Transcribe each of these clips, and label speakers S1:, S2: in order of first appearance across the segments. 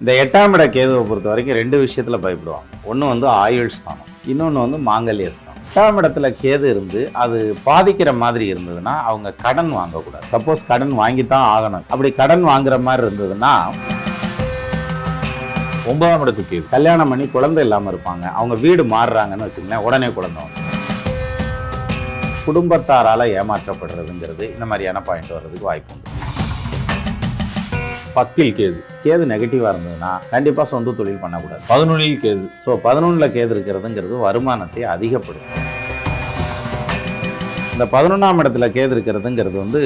S1: இந்த எட்டாம் இட கேதுவை பொறுத்த வரைக்கும் ரெண்டு விஷயத்தில் பயப்படுவாங்க. ஒன்று வந்து ஆயுள் ஸ்தானம் இன்னொன்று வந்து மாங்கல்ய ஸ்தானம். எட்டாம் இடத்துல கேது இருந்து அது பாதிக்கிற மாதிரி இருந்ததுன்னா அவங்க கடன் வாங்கக்கூடாது. சப்போஸ் கடன் வாங்கி தான் ஆகணும். அப்படி கடன் வாங்குற மாதிரி இருந்ததுன்னா
S2: ஒன்பதாம் இடத்துக்கு கேது
S1: கல்யாணம் பண்ணி குழந்தை இல்லாமல் இருப்பாங்க. அவங்க வீடு மாறுறாங்கன்னு வச்சுக்கங்களேன் உடனே குழந்தை வந்துடும். குடும்பத்தாரால் ஏமாற்றப்படுறதுங்கிறது இந்த மாதிரியான பாயிண்ட் வர்றதுக்கு வாய்ப்பு உண்டு.
S2: பத்தில் கேது.
S1: கேது நெகட்டிவாக இருந்ததுன்னா கண்டிப்பாக சொந்த தொழில் பண்ணக்கூடாது.
S2: பதினொன்னில் கேது.
S1: ஸோ பதினொன்றில் கேது இருக்கிறதுங்கிறது வருமானத்தை அதிகப்படுத்தும். இந்த பதினொன்றாம் இடத்துல கேது இருக்கிறதுங்கிறது வந்து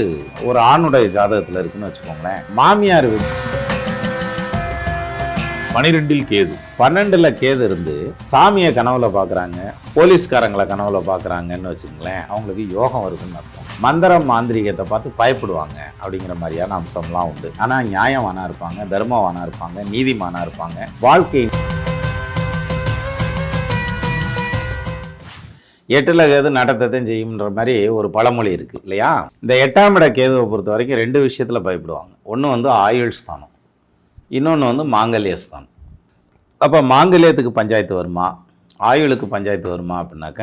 S1: ஒரு ஆணுடைய ஜாதகத்தில் இருக்குன்னு வச்சுக்கோங்களேன். மாமியார் வீடு.
S2: பனிரெண்டில் கேது.
S1: பன்னெண்டில் கேது இருந்து சாமியை கனவுல பார்க்குறாங்க போலீஸ்காரங்களை கனவுல பார்க்குறாங்கன்னு வச்சுக்கோங்களேன் அவங்களுக்கு யோகம் வருதுன்னு அர்த்தம். மந்திரம் மாந்திரிகத்தை பார்த்து பயப்படுவாங்க அப்படிங்கிற மாதிரியான அம்சம்லாம் உண்டு. ஆனால் நியாயமானா இருப்பாங்க தர்மவானா இருப்பாங்க நீதிமானா இருப்பாங்க வாழ்க்கை எட்டில் கேது நடத்தத்தையும் செய்யும்ன்ற மாதிரி ஒரு பழமொழி இருக்குது இல்லையா? இந்த எட்டாம் இட கேதுவை பொறுத்த வரைக்கும் ரெண்டு விஷயத்தில் பயப்படுவாங்க. ஒன்று வந்து ஆயுள் ஸ்தானம். இன்னொன்று வந்து மாங்கல்ய ஸ்தானம் அப்போ மாங்கல்யத்துக்கு பஞ்சாயத்து வருமா? ஆயுளுக்கு பஞ்சாயத்து வருமா அப்படின்னாக்க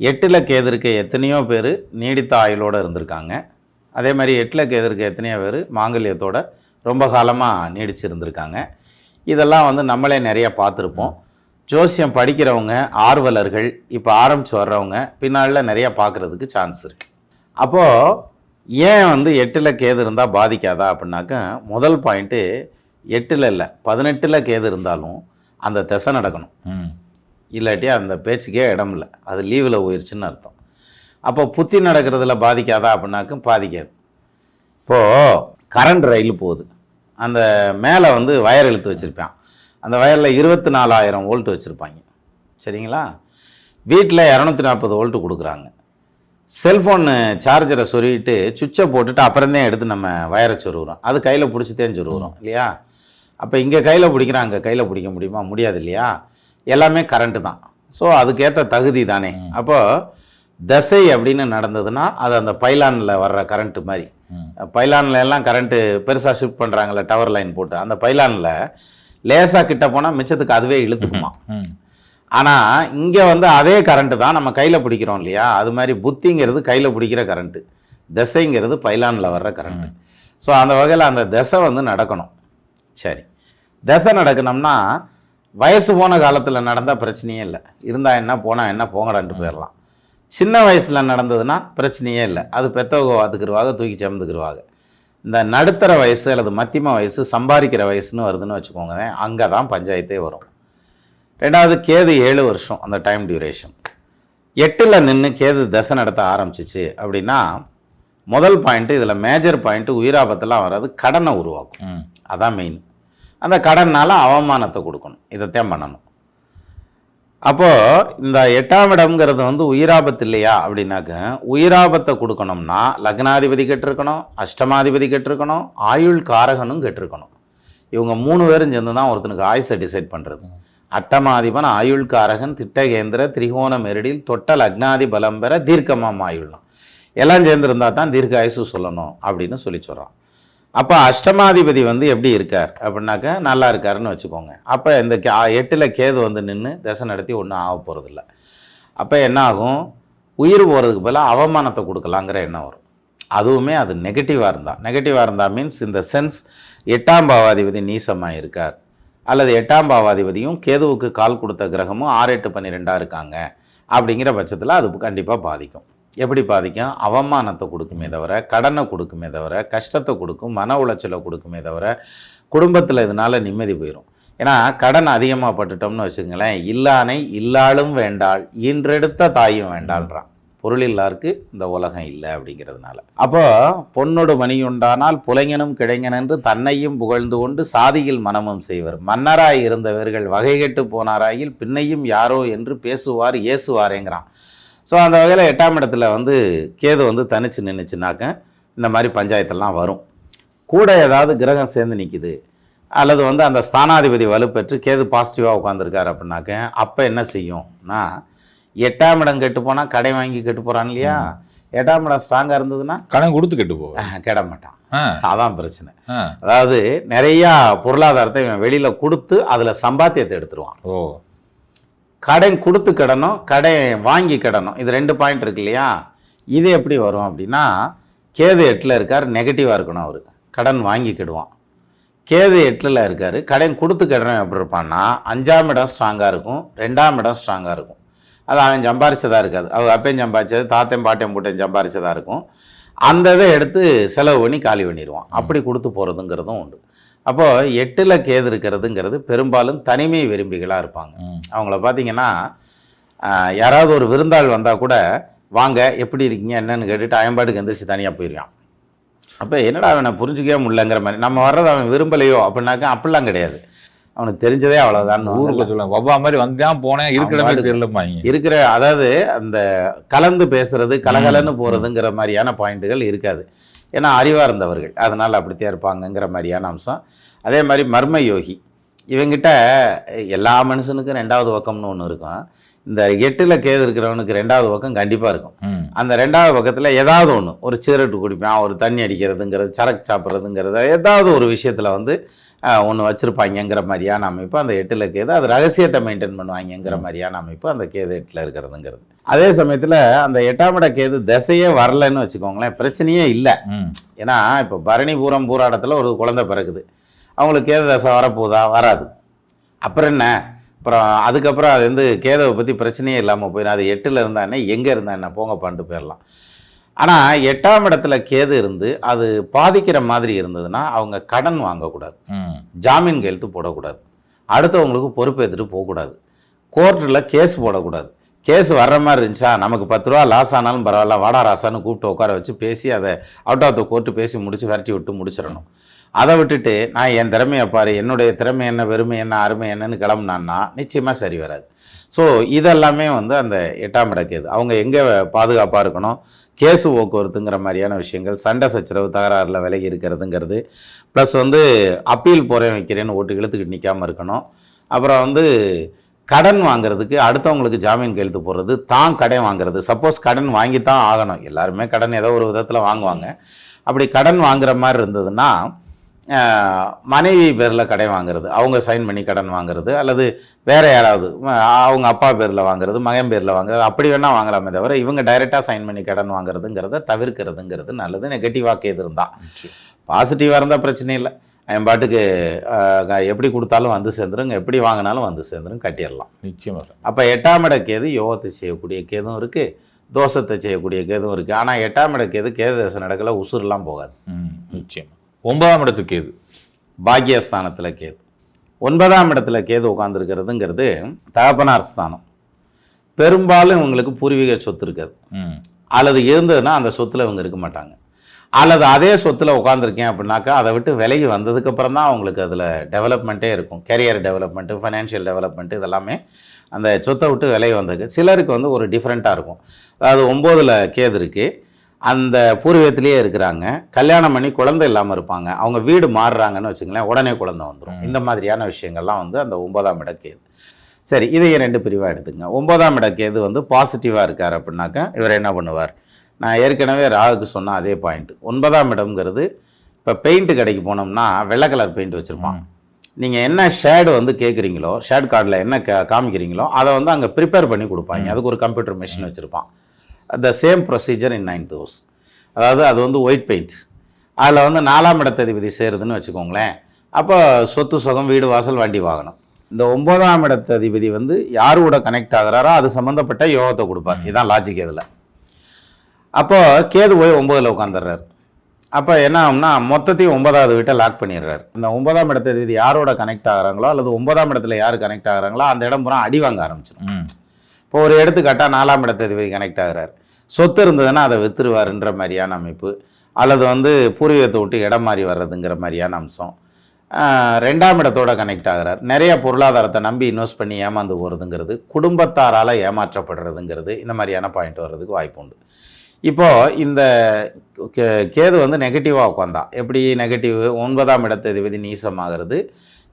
S1: எட்டில் கேது இருக்க எத்தனையோ பேர் நீடித்த ஆயுளோடு இருந்திருக்காங்க. அதே மாதிரி எட்டில் கேது இருக்க எத்தனையோ பேர் மாங்கல்யத்தோட ரொம்ப காலமாக நீடிச்சு இருந்திருக்காங்க இதெல்லாம் வந்து நம்மளே நிறையா பார்த்துருப்போம். ஜோசியம் படிக்கிறவங்க ஆர்வலர்கள் இப்போ ஆரம்பித்து வர்றவங்க பின்னால் நிறைய பார்க்குறதுக்கு சான்ஸ் இருக்குது அப்போது ஏன் வந்து எட்டில் கேது இருந்தால் பாதிக்காதா அப்படின்னாக்க முதல் பாயிண்ட்டு எட்டில் இல்லை பதினெட்டில் கேது இருந்தாலும் அந்த திசை நடக்கணும்.
S2: ம்.
S1: இல்லாட்டி அந்த பேச்சுக்கே இடம் இல்லை. அது லீவில் போயிடுச்சுன்னு அர்த்தம். அப்போ புத்தி நடக்கிறதுல பாதிக்காதா அப்படின்னாக்கும் பாதிக்காது. இப்போது கரண்ட் ரயில் போகுது. அந்த மேலே வந்து வயர் இழுத்து வச்சுருப்பான். அந்த வயரில் இருபத்தி நாலாயிரம் வோல்ட் வச்சுருப்பாங்க. சரிங்களா? வீட்டில் இரநூத்தி நாற்பது வோல்ட்டு கொடுக்குறாங்க செல்ஃபோனு சார்ஜரை சொருகிட்டு சுவிட்சை போட்டுட்டு அப்புறம்தான் எடுத்து நம்ம வயரை சொருகிறோம். அது கையில் பிடிச்சித்தேன் சொருகிறோம். இல்லையா? அப்போ இங்கே கையில் பிடிக்கிறோம் அங்கே கையில் பிடிக்க முடியுமா? முடியாது இல்லையா எல்லாமே கரண்ட்டு தான். ஸோ அதுக்கேற்ற தகுதி தானே. அப்போது தசை அப்படின்னு நடந்ததுன்னா அது அந்த பைலானில் வர்ற கரண்ட்டு மாதிரி. பைலான்ல எல்லாம் கரண்ட்டு பெருசாக ஷிஃப்ட் பண்ணுறாங்கல்ல டவர் லைன் போட்டு. அந்த பைலானில் லேசாக கிட்ட போனால் மிச்சத்துக்கு அதுவே இழுத்துக்குமா? ஆனால் இங்கே வந்து அதே கரண்ட்டு தான் நம்ம கையில் பிடிக்கிறோம் இல்லையா? அது மாதிரி புத்திங்கிறது கையில் பிடிக்கிற கரண்ட்டு திசைங்கிறது பைலானில் வர்ற கரண்ட்டு ஸோ அந்த வகையில் அந்த திசை வந்து நடக்கணும். சரி. திசை நடக்கணும்னா வயசு போன காலத்தில் நடந்தால் பிரச்சனையே இல்லை. இருந்தால் என்ன போனால் என்ன போங்கடான்ட்டு போயிடலாம் சின்ன வயசில் நடந்ததுன்னா பிரச்சனையே இல்லை. அது பெத்தவங்க பார்த்துக்கிருவாங்க தூக்கி சுமந்துக்கிருவாங்க இந்த நடுத்தர வயசு அல்லது மத்தியம வயசு சம்பாதிக்கிற வயசுன்னு வருதுன்னு வச்சுக்கோங்க அங்கே தான் பஞ்சாயத்தே வரும். ரெண்டாவது கேது ஏழு வருஷம் அந்த டைம் டியூரேஷன் எட்டில் நின்று கேது தசை நடத்த ஆரம்பிச்சிச்சு அப்படின்னா முதல் பாயிண்ட்டு இதில் மேஜர் பாயிண்ட்டு உயிராபத்தெல்லாம் வராது கடனை உருவாக்கும். அதான் மெயின் அந்த கடனால் அவமானத்தை கொடுக்கணும். இதைத்தான் பண்ணணும். அப்போது இந்த எட்டாம் இடம்ங்கிறது வந்து உயிராபத்து இல்லையா அப்படின்னாக்க உயிராபத்தை கொடுக்கணும்னா லக்னாதிபதி கேட்டிருக்கணும் அஷ்டமாதிபதி கெட்டிருக்கணும் ஆயுள் காரகனும் கேட்டிருக்கணும். இவங்க மூணு பேரும் சேர்ந்து தான் ஒருத்தனுக்கு ஆயுசை டிசைட் பண்ணுறது அட்டமாதிபன் ஆயுள் காரகன் திட்டகேந்திர திரிகோண மெருடில் தொட்ட லக்னாதி பலம் பெற தீர்க்கமாம் ஆயுள்லாம் எல்லாம் சேர்ந்துருந்தா தான் தீர்க்க ஆயுசு சொல்லணும் அப்படின்னு சொல்லி சொல்கிறான் அப்போ அஷ்டமாதிபதி வந்து எப்படி இருக்கார் அப்படின்னாக்கா நல்லா இருக்காருன்னு வச்சுக்கோங்க. அப்போ இந்த கே எட்டில் கேது வந்து நின்று தசை நடத்தி ஒன்றும் ஆக போகிறதில்ல அப்போ என்ன ஆகும்? உயிர் போகிறதுக்கு பதிலாக அவமானத்தை கொடுக்கலாங்கிற எண்ணம் வரும். அதுவுமே அது நெகட்டிவாக இருந்தால் நெகட்டிவாக இருந்தால் மீன்ஸ் இந்த சென்ஸ் எட்டாம் பாவாதிபதி நீசமாக இருக்கார். அல்லது எட்டாம் பாவாதிபதியும் கேதுவுக்கு கால் கொடுத்த கிரகமும் ஆறு எட்டு பன்னிரெண்டாக இருக்காங்க. அப்படிங்கிற பட்சத்தில் அது கண்டிப்பாக பாதிக்கும். எப்படி பாதிக்கும்? அவமானத்தை கொடுக்குமே தவிர கடனை கொடுக்குமே தவிர கஷ்டத்தை கொடுக்கும் மன உளைச்சலை கொடுக்குமே தவிர குடும்பத்தில் இதனால் நிம்மதி போயிடும் ஏன்னா கடன் அதிகமாக பட்டுட்டோம்னு வச்சுங்களேன் இல்லானை இல்லாளும் வேண்டாள் இன்றெடுத்த தாயும் வேண்டாள்றான். பொருள் இல்லாருக்கு இந்த உலகம் இல்லை அப்படிங்கிறதுனால. அப்போ பொன்னொடு மணியுண்டானால் புலைஞனும் கிடைஞனென்று தன்னையும் புகழ்ந்து கொண்டு சாதியில் மனமும் செய்வர். மன்னராய் இருந்தவர்கள் வகை கெட்டு போனாராயில் பின்னையும் யாரோ என்று பேசுவார் ஏசுவாரேங்கிறான். ஸோ அந்த வகையில் எட்டாம் இடத்துல வந்து கேது வந்து தனிச்சு நின்றுச்சுனாக்க இந்த மாதிரி பஞ்சாயத்தெல்லாம் வரும். கூட ஏதாவது கிரகம் சேர்ந்து நிற்கிது அல்லது வந்து அந்த ஸ்தானாதிபதி வலுப்பெற்று கேது பாசிட்டிவாக உட்காந்துருக்காரு அப்படின்னாக்க அப்போ என்ன செய்யும்னா எட்டாம் இடம் கெட்டு போனால் கடை வாங்கி கெட்டு போகிறான் இல்லையா? எட்டாம் இடம் ஸ்ட்ராங்காக இருந்ததுன்னா
S2: கடன் கொடுத்து கெட்டு
S1: அஹ், கெட மாட்டான். அதான் பிரச்சனை. அதாவது நிறையா பொருளாதாரத்தை இவன் வெளியில் கொடுத்து அதில் சம்பாத்தியத்தை எடுத்துருவான்.
S2: ஓ.
S1: கடன் கொடுத்து கடனும் கடன் வாங்கி கடனும் இது ரெண்டு பாயிண்ட் இருக்கு இல்லையா? இது எப்படி வரும் அப்படின்னா கேது எட்டில் இருக்கார் நெகட்டிவாக இருக்கணும் அவர். கடன் வாங்கிக்கிடுவான் கேது எட்டில் இருக்கார் கடன் கொடுத்து கடன் எப்படி இருப்பான்னா அஞ்சாம் இடம் ஸ்ட்ராங்காக இருக்கும் ரெண்டாம் இடம் ஸ்ட்ராங்காக இருக்கும். அது அவன் சம்பாரிச்சதாக இருக்காது. அவர் அப்பையும் சம்பாரிச்சது தாத்தையும் பாட்டையும் போட்டையும் சம்பாரிச்சதாக இருக்கும். அந்த இதை எடுத்து செலவு பண்ணி காலி பண்ணிடுவான் அப்படி கொடுத்து போகிறதுங்கிறதும் உண்டு. அப்போது எட்டில் கேது இருக்கிறதுங்கிறது பெரும்பாலும் தனிமை விரும்பிகளாக இருப்பாங்க. அவங்கள பார்த்தீங்கன்னா யாராவது ஒரு விருந்தாள் வந்தால் கூட வாங்க எப்படி இருக்கீங்க? என்னன்னு கேட்டுட்டு அயன்பாட்டுக்கு எந்திரிச்சு தனியாக போயிடுவான் அப்போ என்னடா அவனை புரிஞ்சுக்கவே முடியலங்கிற மாதிரி நம்ம வர்றதை அவன் விரும்பலையோ அப்படின்னாக்கா அப்படிலாம் கிடையாது. அவனுக்கு தெரிஞ்சதே அவ்வளோதான்
S2: ஊருக்கு சொல்லுவாங்க வவ்வா மாதிரி வந்தான் போனேன் இருக்கிற மாதிரி. தெரியலமாங்க
S1: இருக்கிற அதாவது அந்த கலந்து பேசுறது கலகலன்னு போகிறதுங்கிற மாதிரியான பாயிண்ட்டுகள் இருக்காது. ஏன்னா அறிவார்ந்தவர்கள் அதனால் அப்படித்தான் இருப்பாங்கங்கிற மாதிரியான அம்சம். அதே மாதிரி மர்ம யோகி. இவங்கிட்ட எல்லா மனுஷனுக்கும் ரெண்டாவது பக்கம்னு ஒன்று இருக்கும். இந்த எட்டில் கேது இருக்கிறவனுக்கு ரெண்டாவது பக்கம் கண்டிப்பாக இருக்கும். அந்த ரெண்டாவது பக்கத்தில் ஏதாவது ஒன்று ஒரு சிகரெட்டு குடிப்பான். ஒரு தண்ணி அடிக்கிறதுங்கிறது சரக்கு சாப்பிட்றதுங்கிறத ஏதாவது ஒரு விஷயத்தில் வந்து ஒன்று வச்சுருப்பாங்கங்கிற மாதிரியான அமைப்பு அந்த எட்டில் கேது. அது ரகசியத்தை மெயின்டைன் பண்ணுவாங்கங்கிற மாதிரியான அமைப்பு அந்த கேது எட்டில் இருக்கிறதுங்கிறது. அதே சமயத்தில் அந்த எட்டாம் இட கேது திசையே வரலைன்னு வச்சுக்கோங்களேன் பிரச்சனையே இல்லை. ஏன்னா இப்போ பரணி பூரம் பூராடத்தில் ஒரு குழந்தை பிறக்குது. அவங்களுக்கு கேது தசை வரப்போதா? வராது. அப்புறம் என்ன? அப்புறம் அதுக்கப்புறம் அது வந்து கேதவை பற்றி பிரச்சனையே இல்லாமல் போயிடும் அது எட்டில் இருந்தா என்ன எங்கே இருந்தா என்ன போங்க பண்ணிட்டு போயிடலாம் ஆனால் எட்டாம் இடத்துல கேது இருந்து அது பாதிக்கிற மாதிரி இருந்ததுன்னா அவங்க கடன் வாங்கக்கூடாது. ஜாமீன் கையெழுத்து போடக்கூடாது. அடுத்தவங்களுக்கு பொறுப்பு எடுத்துகிட்டு போகக்கூடாது. கோர்ட்டில் கேஸ் போடக்கூடாது. கேஸ் வர்ற மாதிரி இருந்துச்சா நமக்கு பத்து ரூபா லாஸ் ஆனாலும் பரவாயில்ல வாடா ராசான்னு கூப்பிட்டு உட்கார வச்சு பேசி அதை அவுட் ஆஃப் த கோர்ட்டு பேசி முடிச்சு விரட்டி விட்டு முடிச்சிடணும். அதை விட்டுட்டு நான் என் திறமையை பாரு என்னுடைய திறமை என்ன வெறுமை என்ன அருமை என்னன்னு கிளம்புனான்னா நிச்சயமாக சரி வராது. ஸோ இதெல்லாமே வந்து அந்த எட்டாம் இடக்குது அவங்க எங்கே பாதுகாப்பாக இருக்கணும்? கேஸு போக்குவரத்துங்கிற மாதிரியான விஷயங்கள் சண்டை சச்சரவு தகராறில் விலகி இருக்கிறதுங்கிறது. ப்ளஸ் வந்து அப்பீல் போகிறேன் வைக்கிறேன்னு ஓட்டு இழுத்துக்கிட்டு நிற்காமல் இருக்கணும். அப்புறம் வந்து கடன் வாங்குறதுக்கு அடுத்தவங்களுக்கு ஜாமீன் கையெழுத்து போடுறது தான் கடன் வாங்குறது. சப்போஸ் கடன் வாங்கி தான் ஆகணும். எல்லாருமே கடன் ஏதோ ஒரு விதத்தில் வாங்குவாங்க. அப்படி கடன் வாங்குற மாதிரி இருந்ததுன்னா மனைவி பேரில் கடன் வாங்குறது அவங்க சைன் பண்ணி கடன் வாங்குறது அல்லது வேற யாராவது அவங்க அப்பா பேரில் வாங்குறது மகன் பேரில் வாங்குறது அப்படி வேணால் வாங்கலாமே தவிர இவங்க டைரெக்டாக சைன் பண்ணி கடன் வாங்குறதுங்கிறத தவிர்க்கிறதுங்கிறது நல்லது நெகட்டிவாக எது இருந்தால் பாசிட்டிவாக இருந்தால் பிரச்சனை இல்லை. என் பாட்டுக்கு எப்படி கொடுத்தாலும் வந்து சேர்ந்துரும் எப்படி வாங்கினாலும் வந்து சேர்ந்துரும் கட்டிடலாம்.
S2: நிச்சயமா சார்.
S1: அப்போ எட்டாம் இட கேது யோகத்தை செய்யக்கூடிய கேதும் இருக்குது தோஷத்தை செய்யக்கூடிய கேதும் இருக்குது ஆனால் எட்டாம் இட கேது கேது தசை நடக்கல உசுரெலாம் போகாது.
S2: ம் நிச்சயமா. ஒன்பதாம் இடத்துக்கு கேது.
S1: பாக்கியஸ்தானத்தில் கேது. ஒன்பதாம் இடத்துல கேது உட்காந்துருக்கிறதுங்கிறது தகப்பனார் ஸ்தானம். பெரும்பாலும் இவங்களுக்கு பூர்வீக சொத்து இருக்காது. அல்லது இருந்ததுன்னா அந்த சொத்தில் இவங்க இருக்க மாட்டாங்க. அல்லது அதே சொத்தில் உட்காந்துருக்கேன் அப்படின்னாக்கா அதை விட்டு விலகி வந்ததுக்கப்புறம் தான் அவங்களுக்கு அதில் டெவலப்மெண்ட்டே இருக்கும். கெரியர் டெவலப்மெண்ட்டு ஃபைனான்ஷியல் டெவலப்மெண்ட்டு இதெல்லாமே அந்த சொத்தை விட்டு விலகி வந்ததுக்கு சிலருக்கு வந்து ஒரு டிஃப்ரெண்ட்டாக இருக்கும். அதாவது ஒம்போதில் கேது இருக்குது அந்த பூர்வீகத்திலேயே இருக்கிறாங்க. கல்யாணம் பண்ணி குழந்தை இல்லாமல் இருப்பாங்க. அவங்க வீடு மாறுறாங்கன்னு வச்சுங்களேன் உடனே குழந்தை வந்துடும் இந்த மாதிரியான விஷயங்கள்லாம் வந்து அந்த ஒன்பதாம் இட கேது சரி இதையும் ரெண்டு பிரிவாக எடுத்துங்க ஒன்பதாம் இட கேது வந்து பாசிட்டிவாக இருக்கார் அப்படின்னாக்கா இவர் என்ன பண்ணுவார்? நான் ஏற்கனவே ராகுக்கு சொன்ன அதே பாயிண்ட் ஒன்பதாம் இடம்ங்கிறது இப்போ பெயிண்ட் கடைக்கு போனோம்னா வெள்ளை கலர் பெயிண்ட் வச்சுருப்பான். நீங்கள் என்ன ஷேடு வந்து கேட்குறீங்களோ ஷேட் கார்டில் என்ன கா காமிக்கிறீங்களோ அதை வந்து அங்கே ப்ரிப்பேர் பண்ணி கொடுப்பாங்க. அதுக்கு ஒரு கம்ப்யூட்டர் மிஷின் வச்சுருப்பான். The same procedure in ninth house அதாவது அது வந்து ஒயிட் பெயிண்ட் அதில் வந்து நாலாம் இடத்ததிபதி சேருதுன்னு வச்சுக்கோங்களேன். அப்போ சொத்து சுகம் வீடு வாசல் வண்டி வாகனம். இந்த ஒன்பதாம் இடத்ததிபதி வந்து யார் கூட கனெக்ட் ஆகுறாரோ அது சம்மந்தப்பட்ட யோகத்தை கொடுப்பார். இதுதான் லாஜிக் இதில். அப்போ கேது போய் ஒன்பதில் உட்காந்துடுறாரு அப்போ என்ன ஆகும்னா மொத்தத்தையும் ஒன்பதாவது வீட்டை லாக் பண்ணிடுறாரு. இந்த ஒன்பதாம் இடத்ததிபதி யாரோட கனெக்ட் ஆகுறாங்களோ அல்லது ஒன்பதாம் இடத்துல யார் கனெக்ட் ஆகுறாங்களோ அந்த இடம் பூரா அடி வாங்க ஆரம்பிச்சிடும். இப்போ ஒரு எடுத்துக்காட்டா நாலாம் இடத்ததிபதி கனெக்ட் ஆகுறாரு. சொத்து இருந்ததுன்னா அதை வித்துருவாருன்ற மாதிரியான அமைப்பு அல்லது வந்து பூர்வீகத்தை விட்டு இடம் மாறி வர்றதுங்கிற மாதிரியான அம்சம். ரெண்டாம் இடத்தோட கனெக்ட் ஆகிறார். நிறைய பொருளாதாரத்தை நம்பி இன்வெஸ்ட் பண்ணி ஏமாந்து போகிறதுங்கிறது குடும்பத்தாரால் ஏமாற்றப்படுறதுங்கிறது இந்த மாதிரியான பாயிண்ட் வர்றதுக்கு வாய்ப்பு உண்டு. இப்போது இந்த கே- கேது வந்து நெகட்டிவாக உட்காந்தா எப்படி நெகட்டிவ் ஒன்பதாம் இடத்ததிபதி நீசமாகிறது.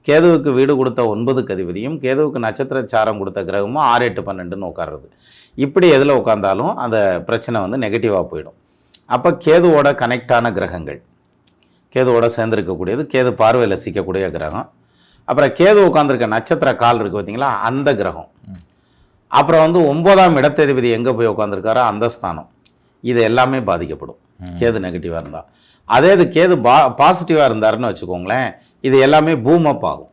S1: கேதுவுக்கு வீடு கொடுத்த ஒன்பதுக்கு அதிபதியும் கேதுவுக்கு நட்சத்திர சாரம் கொடுத்த கிரகமும் ஆறு எட்டு பன்னெண்டுன்னு உட்காருறது. இப்படி எதில் உட்காந்தாலும் அந்த பிரச்சனை வந்து நெகட்டிவாக போயிடும். அப்போ கேதுவோட கனெக்டான கிரகங்கள் கேதுவோட சேர்ந்துருக்கக்கூடியது கேது பார்வையில் சிக்கக்கூடிய கிரகம். அப்புறம் கேது உட்காந்துருக்க நட்சத்திர கால் இருக்குது பார்த்தீங்களா? அந்த கிரகம். அப்புறம் வந்து ஒன்பதாம் இடத்ததிபதி எங்கே போய் உட்காந்துருக்காரோ அந்த ஸ்தானம். இது எல்லாமே பாதிக்கப்படும். கேது நெகட்டிவாக இருந்தால் அதே இது கேது பா பாசிட்டிவாக இருந்தாருன்னு வச்சுக்கோங்களேன் இது எல்லாமே பூம் அப் ஆகும்.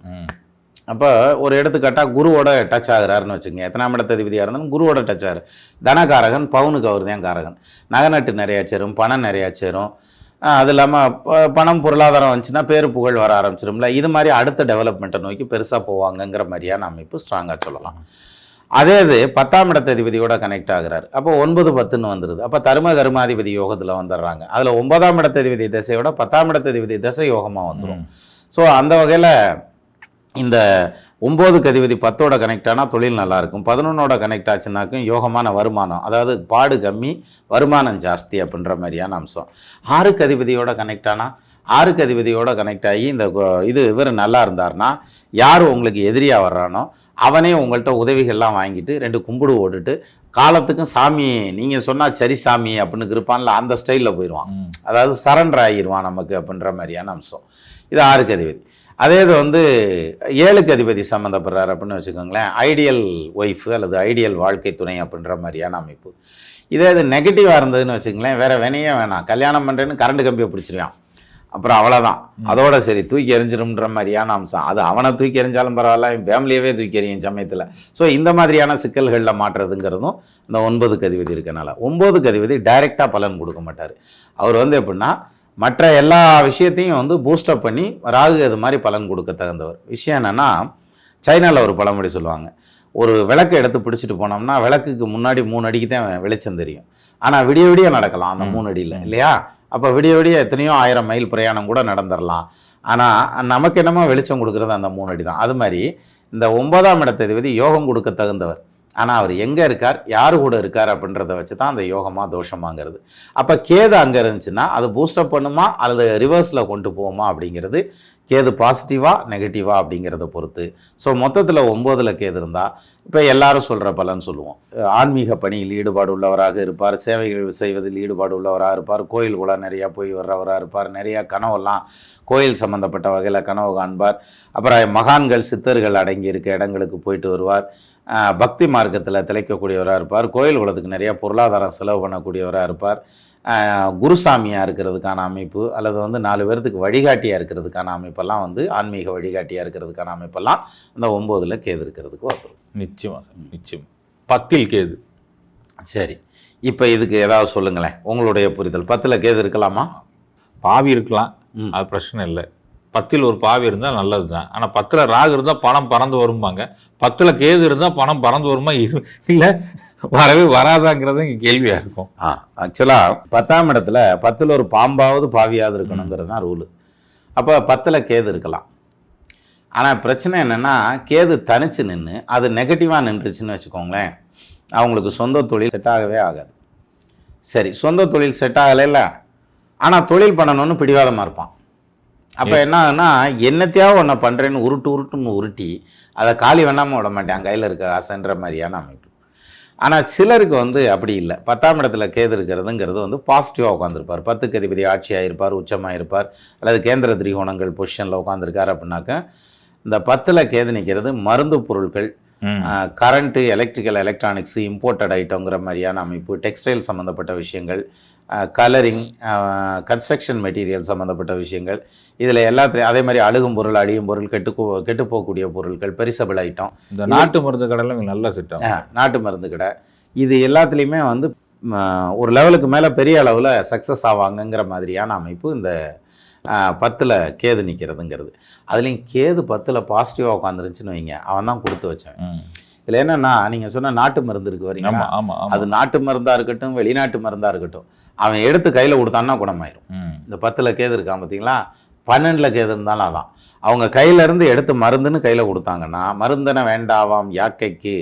S1: அப்போ ஒரு எடுத்துக்காட்டாக குருவோட டச் ஆகுறாருன்னு வச்சுக்கோங்க எத்தனாம் இடத்ததிபதியாக இருந்தாலும் குருவோட டச் ஆகுறாரு. தனகாரகன் பவுனுக்கு அவர் தான் காரகன். நகநட்டு நிறையா சேரும் பணம் நிறையா சேரும். அது இல்லாமல் பணம் பொருளாதாரம் வந்துச்சுன்னா பேரு புகழ் வர ஆரம்பிச்சிரும்ல. இது மாதிரி அடுத்த டெவலப்மெண்ட்டை நோக்கி பெருசாக போவாங்கங்கிற மாதிரியான அமைப்பு ஸ்ட்ராங்காக சொல்லலாம். அதே இது பத்தாம் இடத்ததிபதியோட கனெக்ட் ஆகுறாரு. அப்போ ஒன்பது பத்துன்னு வந்துடுது அப்போ தரும கருமாதிபதி யோகத்தில் வந்துடுறாங்க. அதில் ஒன்பதாம் இடத்ததிபதி திசையோட பத்தாம் இடத்ததிபதி திசை யோகமாக வந்துடும் ஸோ அந்த வகையில் இந்த ஒம்போதுக்கு அதிபதி பத்தோட கனெக்ட் ஆனால் தொழில் நல்லா இருக்கும். பதினொன்னோட கனெக்ட் ஆச்சுனாக்கும் யோகமான வருமானம் அதாவது பாடு கம்மி வருமானம் ஜாஸ்தி அப்படின்ற மாதிரியான அம்சம். ஆறுக்கு அதிபதியோட கனெக்ட் ஆனால் ஆறுக்கு அதிபதியோட கனெக்ட் ஆகி இந்த இது இவர் நல்லா இருந்தார்னா யார் உங்களுக்கு எதிரியாக வர்றானோ அவனே உங்கள்கிட்ட உதவிகள்லாம் வாங்கிட்டு ரெண்டு கும்பிடு ஓட்டுட்டு காலத்துக்கும் சாமி நீங்கள் சொன்னால் சரி சாமி அப்படின்னு இருப்பான்ல அந்த ஸ்டைலில் போயிடுவான். அதாவது சரண்டர் ஆகிடுவான் நமக்கு அப்படின்ற மாதிரியான அம்சம். இது ஆறுக்கு அதிபதி. அதே இது வந்து ஏழுக்கு அதிபதி சம்மந்தப்படுறாரு அப்படின்னு வச்சுக்கோங்களேன். ஐடியல் ஒய்ஃபு அல்லது ஐடியல் வாழ்க்கை துணை அப்படின்ற மாதிரியான அமைப்பு. இதே இது நெகட்டிவாக இருந்ததுன்னு வச்சுக்கங்களேன். வேறு வினையே வேணாம். கல்யாணம் பண்ணுறேன்னு கரண்ட் கம்பியை பிடிச்சிருவான் அப்புறம் அவ்வளோதான் அதோட சரி தூக்கி எறிஞ்சிரும்ன்ற மாதிரியான அம்சம். அது அவனை தூக்கி எறிஞ்சாலும் பரவாயில்ல என் ஃபேமிலியவே தூக்கி எறியும் சமயத்தில். ஸோ இந்த மாதிரியான சிக்கல்களில் மாற்றுறதுங்கிறதும் இந்த ஒன்பதுக்கு அதிபதி இருக்கனால. ஒம்போதுக்கு அதிபதி டைரெக்டாக பலன் கொடுக்க மாட்டார். அவர் வந்து எப்படின்னா மற்ற எல்லா விஷயத்தையும் வந்து பூஸ்டப் பண்ணி ராகு அது மாதிரி பலன் கொடுக்க தகுந்தவர். விஷயம் என்னென்னா சைனாவில் ஒரு பழமொழி சொல்லுவாங்க. ஒரு விளக்கை எடுத்து பிடிச்சிட்டு போனோம்னா விளக்குக்கு முன்னாடி மூணு அடிக்கு தான் வெளிச்சம் தெரியும். ஆனால் விடிய விடிய நடக்கலாம் அந்த மூணு அடியில் இல்லையா? அப்போ விடிய விடிய எத்தனையோ ஆயிரம் மைல் பிரயாணம் கூட நடந்துடலாம் ஆனால் நமக்கு என்னமோ வெளிச்சம் கொடுக்குறது அந்த மூணு அடி தான் அது மாதிரி இந்த ஒன்பதாம் இடத்ததிபதி யோகம் கொடுக்க தகுந்தவர். ஆனால் அவர் எங்கே இருக்கார் யார் கூட இருக்கார் அப்படின்றத வச்சு தான் அந்த யோகமாக தோஷமாங்கிறது அப்போ கேது அங்கே இருந்துச்சுன்னா அது பூஸ்டப் பண்ணுமா? அல்லது ரிவர்ஸில் கொண்டு போவோமா அப்படிங்கிறது கேது பாசிட்டிவாக நெகட்டிவா அப்படிங்கிறத பொறுத்து. ஸோ மொத்தத்தில் ஒம்போதில் கேது இருந்தால் இப்போ எல்லாரும் சொல்கிற பலன் சொல்லுவோம். ஆன்மீக பணியில் ஈடுபாடு உள்ளவராக இருப்பார் சேவைகள் செய்வதில் ஈடுபாடு உள்ளவராக இருப்பார் கோயில் கூட நிறையா போய் வர்றவராக இருப்பார் நிறையா கனவெல்லாம் கோயில் சம்மந்தப்பட்ட வகையில் கனவு காண்பார். அப்புறம் மகான்கள் சித்தர்கள் அடங்கி இருக்க இடங்களுக்கு போயிட்டு வருவார். பக்தி மார்க்கத்தில் திளைக்கக்கூடியவராக இருப்பார். கோயில் குலத்துக்கு நிறைய பொருளாதாரம் செலவு பண்ணக்கூடியவராக இருப்பார். குருசாமியாக இருக்கிறதுக்கான அமைப்பு அல்லது வந்து நாலு பேர்த்துக்கு வழிகாட்டியாக இருக்கிறதுக்கான அமைப்பெல்லாம் வந்து ஆன்மீக வழிகாட்டியாக இருக்கிறதுக்கான அமைப்பெல்லாம் அந்த ஒம்போதில் கேது இருக்கிறதுக்கு வந்துடும்
S2: நிச்சயமா சார் நிச்சயம். பத்தில் கேது.
S1: சரி. இப்போ இதுக்கு ஏதாவது சொல்லுங்களேன். உங்களுடைய புரிதல். பத்தில் கேது இருக்கலாமா?
S2: பாவி இருக்கலாம்.
S1: ம்.
S2: அது பிரச்சனை இல்லை. பத்தில் ஒரு பாவி இருந்தால் நல்லது தான். ஆனால் பத்தில் ராகு இருந்தால் பணம் பறந்து வரும்பாங்க. பத்தில் கேது இருந்தால் பணம் பறந்து வருமா? இரு- இல்லை வரவே வராதாங்கிறது இங்கே கேள்வியாக இருக்கும்.
S1: ஆ ஆக்சுவலாக பத்தாம் இடத்துல பத்தில் ஒரு பாம்பாவது பாவியாவது இருக்கணுங்கிறது தான் ரூலு. அப்போ பத்தில் கேது இருக்கலாம். ஆனால் பிரச்சனை என்னென்னா கேது தனிச்சு நின்று அது நெகட்டிவாக நின்றுச்சுன்னு வச்சுக்கோங்களேன் அவங்களுக்கு சொந்த தொழில் செட் ஆகவே ஆகாது. சரி சொந்த தொழில் செட் ஆகலைல்ல? ஆனால் தொழில் பண்ணணும்னு பிடிவாதமாக இருப்பான். அப்போ என்ன ஆகுன்னா என்னத்தையாவது ஒன்று பண்ணுறேன்னு உருட்டு உருட்டுன்னு உருட்டி அதை காலி வேணாமல் விட மாட்டேன். கையில் இருக்க ஆசைன்ற மாதிரியான அமைப்பு. ஆனால் சிலருக்கு வந்து அப்படி இல்லை. பத்தாம் இடத்துல கேது இருக்கிறதுங்கிறது வந்து பாசிட்டிவாக உட்காந்துருப்பார் பத்துக்கு அதிபதி ஆட்சியாக இருப்பார் உச்சமாக இருப்பார் அல்லது கேந்திர திரிகோணங்கள் பொசிஷனில் உட்காந்துருக்கார் அப்படின்னாக்க இந்த பத்தில் கேது நிற்கிறது மருந்து பொருட்கள். கரண்ட்டு எலக்ட்ரிக்கல் எலக்ட்ரானிக்ஸு இம்போர்ட்டட் ஐட்டங்கிற மாதிரியான அமைப்பு டெக்ஸ்டைல் சம்மந்தப்பட்ட விஷயங்கள் கலரிங் கன்ஸ்ட்ரக்ஷன் மெட்டீரியல் சம்மந்தப்பட்ட விஷயங்கள். இதில் எல்லாத்துலையும் அதே மாதிரி அழுகும் பொருள் அழியும் பொருள் கெட்டு கெட்டு போகக்கூடிய பொருட்கள் பெரிசபிள் ஐட்டம்
S2: இந்த நாட்டு மருந்து கடையில் நல்லா செட் ஆகும்.
S1: ஆ, நாட்டு மருந்து கடை. இது எல்லாத்துலேயுமே வந்து ஒரு லெவலுக்கு மேலே பெரிய அளவில் சக்ஸஸ் ஆவாங்கங்கிற மாதிரியான அமைப்பு இந்த பத்தில் கேது நிற்கிறதுங்கிறது அதுலேயும் கேது பத்தில் பாசிட்டிவாக உட்காந்துருந்துச்சுன்னு வைங்க. அவன் தான் கொடுத்து வச்சேன். இதில் என்னென்னா நீங்கள் சொன்ன நாட்டு மருந்து இருக்கு வரீங்களா அது நாட்டு மருந்தாக இருக்கட்டும் வெளிநாட்டு மருந்தாக இருக்கட்டும் அவன் எடுத்து கையில் கொடுத்தான்னா குணமாயிரும். இந்த பத்தில் கேது இருக்கான் பார்த்தீங்களா பன்னெண்டில் கேது இருந்தாலும் அதான். அவங்க கையிலேருந்து எடுத்து மருந்துன்னு கையில் கொடுத்தாங்கன்னா மருந்தன வேண்டாவாம் யாக்கைக்கு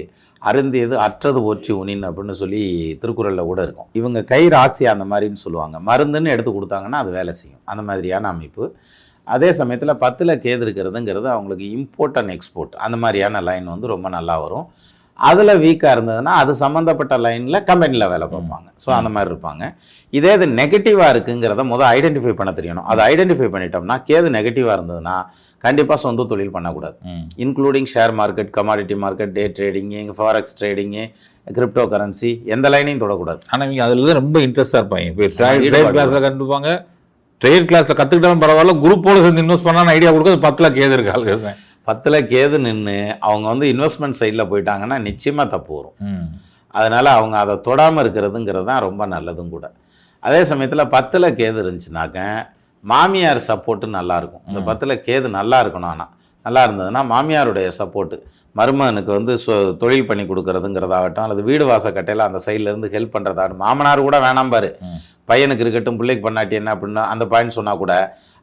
S1: அருந்தியது அற்றது போற்றி உனின் அப்படின்னு சொல்லி திருக்குறளில் கூட இருக்கும். இவங்க கை ராசி அந்த மாதிரின்னு சொல்லுவாங்க. மருந்துன்னு எடுத்து கொடுத்தாங்கன்னா அது வேலை செய்யும். அந்த மாதிரியான அமைப்பு. அதே சமயத்தில் பத்தில் கேது இருக்கிறதுங்கிறது அவங்களுக்கு இம்போர்ட் அண்ட் எக்ஸ்போர்ட் அந்த மாதிரியான லைன் வந்து ரொம்ப நல்லா வரும். அதில் வீக்காக இருந்ததுன்னா அது சம்மந்தப்பட்ட லைனில் கம்பெனியில் வேலை பார்ப்பாங்க. ஸோ அந்த மாதிரி இருப்பாங்க. இதே இது நெகட்டிவாக இருக்குங்கிறத முதல் ஐடென்டிஃபை பண்ண தெரியணும். அதை ஐடென்டிஃபை பண்ணிட்டோம்னா கேது நெகட்டிவாக இருந்ததுன்னா கண்டிப்பாக சொந்த தொழில் பண்ணக்கூடாது. Including share market commodity market day trading forex trading crypto currency எந்த லைனையும் தொடக்கூடாது.
S2: ஆனா இவங்க அதுல தான் ரொம்ப இன்ட்ரெஸ்டாக இருப்பாங்க. இப்போ கிளாஸில் கண்டுப்பாங்க. ட்ரேட் கிளாஸில் கற்றுக்கிட்டாலும் பரவாயில்ல குரூப்போட சேர்ந்து இன்வெஸ்ட் பண்ணான்னு ஐடியா கொடுக்க பத்தில் கேது இருக்கு ஆளுங்க
S1: பத்தில் கேது நின்று அவங்க வந்து இன்வெஸ்ட்மெண்ட் சைடில் போயிட்டாங்கன்னா நிச்சயமாக தப்பு வரும். அதனால் அவங்க அதை தொடாமல் இருக்கிறதுங்கிறது தான் ரொம்ப நல்லதும் கூட. அதே சமயத்தில் பத்தில் கேது இருந்துச்சுனாக்க மாமியார் சப்போர்ட்டு நல்லாயிருக்கும் இந்த பத்தில் கேது நல்லா இருக்கணும் ஆனால் நல்லா இருந்ததுன்னா மாமியாருடைய சப்போர்ட்டு மருமகனுக்கு வந்து சொ தொழில் பண்ணி கொடுக்கறதுங்கிறதாகட்டும் அல்லது வீடு வாச கட்டையில் அந்த சைட்லேருந்து ஹெல்ப் பண்ணுறதாகட்டும் மாமனார் கூட வேணாம் பாரு. பையனுக்கு இருக்கட்டும் பிள்ளைக்கு பண்ணாட்டி என்ன அப்படின்னா அந்த பாயிண்ட் சொன்னால் கூட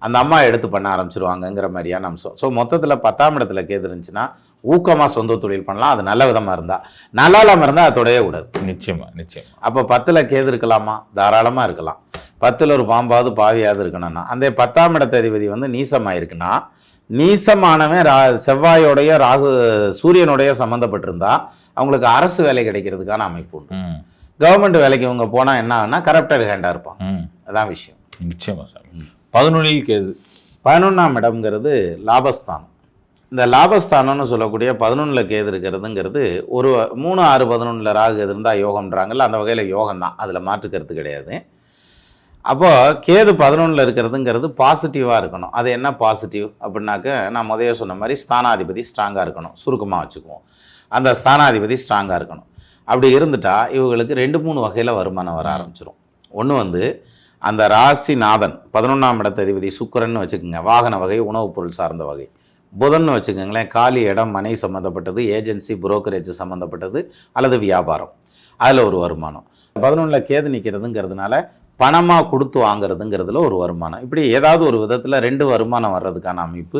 S1: அந்த அம்மா எடுத்து பண்ண ஆரம்பிச்சிருவாங்கங்கிற மாதிரியான அம்சம். ஸோ மொத்தத்தில் பத்தாம் இடத்துல கேது இருந்துச்சுன்னா ஊக்கமாக சொந்த தொழில் பண்ணலாம். அது நல்ல விதமாக இருந்தால் நல்லா இல்லாமல் இருந்தால் அதை கூடாது.
S2: நிச்சயமா நிச்சயமா.
S1: அப்போ பத்தில் கேது இருக்கலாமா? தாராளமாக இருக்கலாம். பத்தில் ஒரு பாம்பாவது பாவியாவது இருக்கணும்னா அந்த பத்தாம் இடத்த அதிபதி வந்து நீசமாக இருக்குன்னா நீசமானவன் ரா செவ்வாயோடைய ராகு சூரியனுடைய சம்மந்தப்பட்டிருந்தா அவங்களுக்கு அரசு வேலை கிடைக்கிறதுக்கான அமைப்பு உண்டு. கவர்மெண்ட் வேலைக்கு இவங்க போனால் என்ன ஆகுனா கரப்டர் ஹேண்டாக இருப்பாங்க. அதான் விஷயம்.
S2: நிச்சயமா சாமி பதினொன்றில் கேது
S1: பதினொன்றாம் இடம்ங்கிறது லாபஸ்தானம். இந்த லாபஸ்தானம்னு சொல்லக்கூடிய பதினொன்றில் கேது இருக்கிறதுங்கிறது ஒரு மூணு ஆறு பதினொன்றில் ராகு இருந்தால் யோகம்ன்றாங்கல்ல அந்த வகையில் யோகம் தான் அதில் மாற்றுக்கிறது கிடையாது. அப்போது கேது பதினொன்றில் இருக்கிறதுங்கிறது பாசிட்டிவாக இருக்கணும். அது என்ன பாசிட்டிவ் அப்படின்னாக்க நான் முதல்ல சொன்ன மாதிரி ஸ்தானாதிபதி ஸ்ட்ராங்காக இருக்கணும். சுருக்கமாக வச்சுக்குவோம். அந்த ஸ்தானாதிபதி ஸ்ட்ராங்காக இருக்கணும். அப்படி இருந்துட்டால் இவங்களுக்கு ரெண்டு மூணு வகையில் வருமானம் வர ஆரம்பிச்சிடும் ஒன்று வந்து அந்த ராசிநாதன் பதினொன்றாம் இடத்த அதிபதி சுக்கிரன்னு வச்சுக்கோங்க. வாகன வகை உணவுப் பொருள் சார்ந்த வகை. புதன்னு வச்சுக்கோங்களேன் காலி இடம் மனை சம்மந்தப்பட்டது ஏஜென்சி புரோக்கரேஜ் சம்மந்தப்பட்டது அல்லது வியாபாரம். அதில் ஒரு வருமானம். பதினொன்றில் கேது நிற்கிறதுங்கிறதுனால பணமாக கொடுத்து வாங்குறதுங்கிறதுல ஒரு வருமானம். இப்படி ஏதாவது ஒரு விதத்தில் ரெண்டு வருமானம் வர்றதுக்கான அமைப்பு.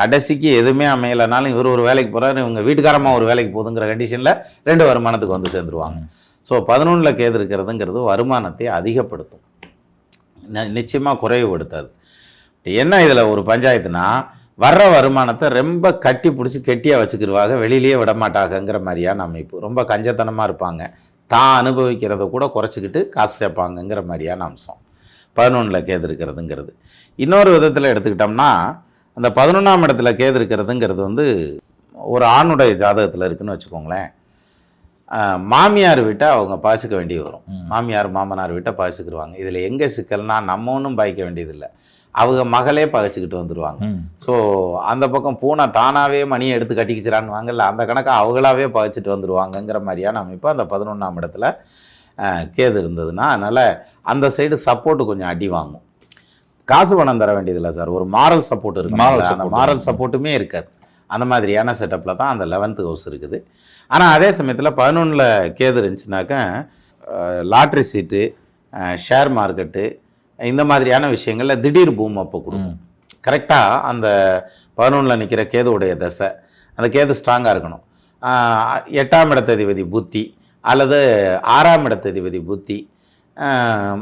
S1: கடைசிக்கு எதுவுமே அமையலைனாலும் இவர் ஒரு வேலைக்கு போகிறாரு இவங்க வீட்டுக்காரமாக ஒரு வேலைக்கு போகுதுங்கிற கண்டிஷனில் ரெண்டு வருமானத்துக்கு வந்து சேர்ந்துருவாங்க. ஸோ பதினொன்றில் கேது இருக்கிறதுங்கிறது வருமானத்தை அதிகப்படுத்தும். நிச்சயமாக குறைவுபடுத்தாது. என்ன இதில் ஒரு பஞ்சாயத்துனா வர்ற வருமானத்தை ரொம்ப கட்டி பிடிச்சி கெட்டியாக வச்சுக்கிடுவாங்க வெளியிலேயே விட மாட்டாங்கங்கிற மாதிரியான அமைப்பு. ரொம்ப கஞ்சத்தனமாக இருப்பாங்க. தான் அனுபவிக்கிறத கூட குறைச்சிக்கிட்டு காசு சேர்ப்பாங்கங்கிற மாதிரியான அம்சம். பதினொன்றில் கேது இருக்கிறதுங்கிறது. இன்னொரு விதத்தில் எடுத்துக்கிட்டோம்னா அந்த பதினொன்றாம் இடத்துல கேது இருக்கிறதுங்கிறது வந்து ஒரு ஆணுடைய ஜாதகத்தில் இருக்குதுன்னு வச்சுக்கோங்களேன். மாமியார் வீட்டை அவங்க பாய்ச்சிக்க வேண்டி வரும். மாமியார் மாமனார் வீட்டை பாய்ச்சிக்கிடுவாங்க இதில் எங்கே சிக்கல்னா நம்ம ஒன்றும் பாய்க்க வேண்டியதில்லை. அவங்க மகளே பகைச்சிக்கிட்டு வந்துடுவாங்க ஸோ அந்த பக்கம் பூனை தானாகவே மணியை எடுத்து கட்டிக்கிச்சிரான்னு வாங்கல்ல அந்த கணக்கை அவங்களாவே பகைச்சிட்டு வந்துடுவாங்கங்கிற மாதிரியான அமைப்பு அந்த பதினொன்றாம் இடத்துல கேது இருந்ததுன்னா அதனால் அந்த சைடு சப்போர்ட்டு கொஞ்சம் அடி வாங்கும். காசு பணம் தர வேண்டியதில்லை சார். ஒரு மாரல் சப்போர்ட் இருக்கு அந்த மாரல் சப்போர்ட்டுமே இருக்காது. அந்த மாதிரியான செட்டப்பில் தான் அந்த லெவன்த்து ஹவுஸ் இருக்குது. ஆனால் அதே சமயத்தில் பதினொன்றில் கேது இருந்துச்சுனாக்க லாட்ரி சீட்டு ஷேர் மார்க்கெட்டு இந்த மாதிரியான விஷயங்களில் திடீர் பூம் அப்போ கொடுக்கும். கரெக்டாக அந்த பதினொன்றில் நிற்கிற கேதுவுடைய தசை அந்த கேது ஸ்ட்ராங்காக இருக்கணும். எட்டாம் இடத்ததிபதி புத்தி அல்லது ஆறாம் இடத்ததிபதி புத்தி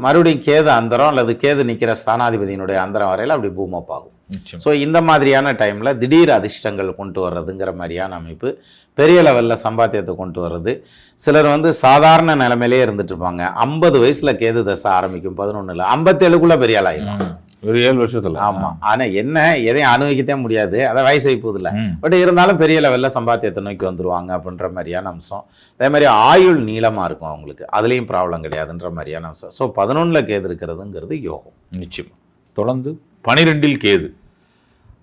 S1: மறுபடியும் கேது அந்தரம் அல்லது கேது நிற்கிற ஸ்தானாதிபதியினுடைய அந்தரம் வரையில் அப்படி பூம் அப் ஆகும். ஸோ இந்த மாதிரியான டைமில் திடீர் அதிர்ஷ்டங்கள் கொண்டு வர்றதுங்கிற மாதிரியான அமைப்பு பெரிய லெவலில் சம்பாத்தியத்தை கொண்டு வர்றது. சிலர் வந்து சாதாரண நிலைமையிலே இருந்துட்டு இருப்பாங்க. ஐம்பது வயசில் கேது தசை ஆரம்பிக்கும் பதினொன்றில் ஐம்பத்தேழுக்குள்ளே பெரிய ஆள் ஆயிடும்
S2: ம். ஒரு ஏழு வருஷத்துல.
S1: ஆமாம் ஆனால் என்ன எதையும் அனுபவிக்கத்தே முடியாது. அதை வயசாகி போதில்ல. பட் இருந்தாலும் பெரிய லெவலில் சம்பாத்தியத்தை நோக்கி வந்துருவாங்க அப்படின்ற மாதிரியான அம்சம். அதே மாதிரி ஆயுள் நீளமாக இருக்கும் அவங்களுக்கு. அதுலேயும் ப்ராப்ளம் கிடையாதுன்ற மாதிரியான அம்சம். ஸோ பதினொன்றில் கேது இருக்கிறதுங்கிறது யோகம்.
S2: நிச்சயம். தொடர்ந்து பனிரெண்டில் கேது.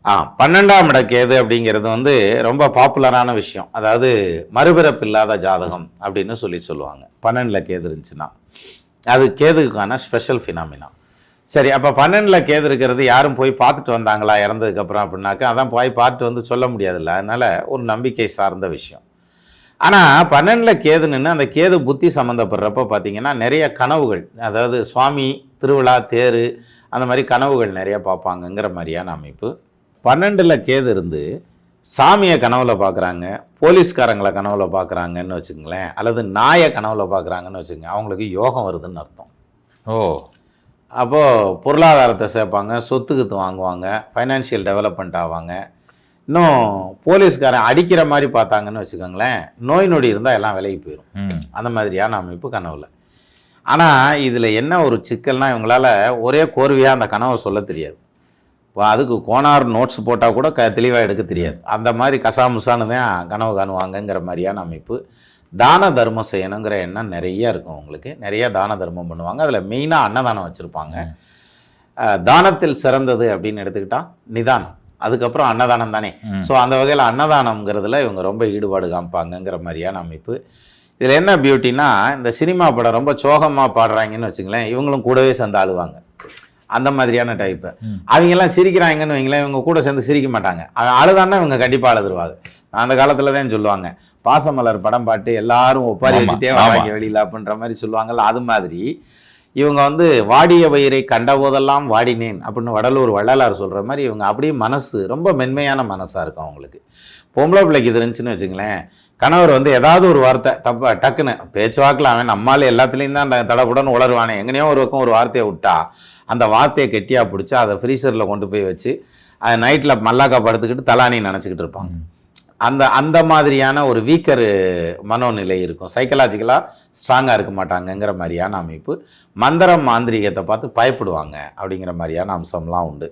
S1: ஆ பன்னெண்டாம் இட கேது அப்படிங்கிறது வந்து ரொம்ப பாப்புலரான விஷயம். அதாவது மறுபிறப்பு இல்லாத ஜாதகம் அப்படின்னு சொல்லி சொல்லுவாங்க. பன்னெண்டில் கேது இருந்துச்சுன்னா. அது கேதுக்கான ஸ்பெஷல் ஃபினாமினா சரி அப்போ பன்னெண்டில் கேது இருக்கிறது யாரும் போய் பார்த்துட்டு வந்தாங்களா? இறந்ததுக்கப்புறம் அப்படின்னாக்கா அதான் போய் பார்த்துட்டு வந்து சொல்ல முடியாதுல்ல. அதனால் ஒரு நம்பிக்கை சார்ந்த விஷயம். ஆனால் பன்னெண்டில் கேது அந்த கேது புத்தி சம்மந்தப்படுறப்ப பார்த்தீங்கன்னா நிறைய கனவுகள். அதாவது சுவாமி திருவிழா தேர் அந்த மாதிரி கனவுகள் நிறைய பார்ப்பாங்கங்கிற மாதிரியான அமைப்பு. பன்னெண்டில் கேது இருந்து சாமியை கனவுல பார்க்குறாங்க போலீஸ்காரங்களை கனவுல பார்க்குறாங்கன்னு வச்சுங்களேன் அல்லது நாயை கனவுல பார்க்குறாங்கன்னு வச்சுக்கோங்க அவங்களுக்கு யோகம் வருதுன்னு அர்த்தம்.
S2: ஓ.
S1: அப்போது பொருளாதாரத்தை சேர்ப்பாங்க சொத்துக்குத்து வாங்குவாங்க ஃபைனான்ஷியல் டெவலப்மெண்ட் ஆவாங்க. இன்னும் போலீஸ்காரன் அடிக்கிற மாதிரி பார்த்தாங்கன்னு வச்சுக்கோங்களேன் நோய் நொடி இருந்தால் எல்லாம் விலகி போயிடும் அந்த மாதிரியான அமைப்பு கனவுல. ஆனால் இதில் என்ன ஒரு சிக்கல்னா இவங்களால ஒரே கோர்வையாக அந்த கனவை சொல்ல தெரியாது. இப்போ அதுக்கு கோனார் நோட்ஸ் போட்டால் கூட க தெளிவாக எடுக்க தெரியாது. அந்த மாதிரி கசாமுசான்னு தான் கனவு காணுவாங்கங்கிற மாதிரியான அமைப்பு. தான தர்மம் செய்யணுங்கிற எண்ணம் நிறைய இருக்கும் உங்களுக்கு. நிறைய தான தர்மம் பண்ணுவாங்க. அதில் மெயினாக அன்னதானம் வச்சுருப்பாங்க. தானத்தில் சிறந்தது அப்படின்னு எடுத்துக்கிட்டா நிதானம். அதுக்கப்புறம் அன்னதானம் தானே. ஸோ அந்த வகையில் அன்னதானம்ங்கிறதுல இவங்க ரொம்ப ஈடுபாடு காமிப்பாங்கங்கிற மாதிரியான அமைப்பு. இதில் என்ன பியூட்டினா இந்த சினிமா படம் ரொம்ப சோகமாக பாடுறாங்கன்னு வச்சுங்களேன் இவங்களும் கூடவே சேர்ந்து அழுவாங்க அந்த மாதிரியான டைப்பு. அவங்கெல்லாம் சிரிக்கிறாங்கன்னு வைங்களேன் இவங்க கூட சேர்ந்து சிரிக்க மாட்டாங்க. அழுதான்னா இவங்க கண்டிப்பாக அழுதுருவாங்க. அந்த காலத்தில் தான் சொல்லுவாங்க. பாசமலர் படம் பாட்டு எல்லாரும் ஒப்பாரி வச்சுட்டே
S2: ஆமா.
S1: வராங்க வெளியில் அப்படின்ற மாதிரி சொல்லுவாங்கல்ல அது மாதிரி. இவங்க வந்து வாடிய வயிறை கண்ட போதெல்லாம் வாடினேன் அப்படின்னு வடலூர் வள்ளலார் சொல்கிற மாதிரி இவங்க அப்படியே மனசு ரொம்ப மென்மையான மனசாக இருக்கும் அவங்களுக்கு. பொம்பளை பிள்ளைக்கு இது இருந்துச்சுன்னு வச்சுங்களேன் கணவர் வந்து ஏதாவது ஒரு வார்த்தை தப்பா டக்குன்னு பேச்சுவாக்கில் அவன் நம்மால் எல்லாத்துலேயும் தான் அந்த தடப்புடன்னு உளருவானே எங்கனையோ ஒரு பக்கம் ஒரு வார்த்தையை விட்டா அந்த வார்த்தையை கெட்டியாக பிடிச்சி அதை ஃப்ரீசரில் கொண்டு போய் வச்சு அது நைட்டில் மல்லாக்கா படுத்துக்கிட்டு தலானி நினச்சிக்கிட்டு இருப்பாங்க. அந்த அந்த மாதிரியான ஒரு வீக்கர் மனோநிலை இருக்கும். சைக்கலாஜிக்கலாக ஸ்ட்ராங்காக இருக்க மாட்டாங்கங்கிற மாதிரியான அமைப்பு. மந்திரம் மாந்திரிகத்தை பார்த்து பயப்படுவாங்க அப்படிங்கிற மாதிரியான அம்சம்லாம் உண்டு.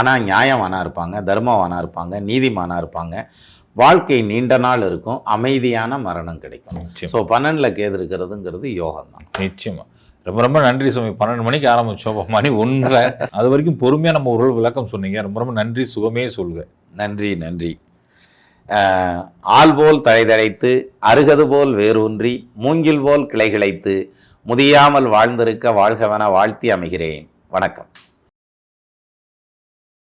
S1: ஆனால் நியாயமானா இருப்பாங்க தர்மவானா இருப்பாங்க நீதிமானா இருப்பாங்க. வாழ்க்கை நீண்ட நாள் இருக்கும் அமைதியான மரணம் கிடைக்கும். ஸோ பன்னெண்டில் கேது இருக்கிறதுங்கிறது யோகம் தான்
S2: நிச்சயமா. ரொம்ப ரொம்ப நன்றி சுவாமி. பன்னெண்டு மணிக்கு ஆரம்பிச்சோம். மணி ஒன்றரை. அது வரைக்கும் பொறுமையாக நம்ம ஒரு விளக்கம் சொன்னீங்க. ரொம்ப ரொம்ப நன்றி சுகமே சொல்லுங்க
S1: நன்றி நன்றி. ஆள் போல் தழைதழைத்து அருகது போல் வேரூன்றி மூங்கில் போல் கிளைகிழைத்து முதியாமல் வாழ்ந்திருக்க வாழ்கவென வாழ்த்தி அமைகிறேன். வணக்கம்.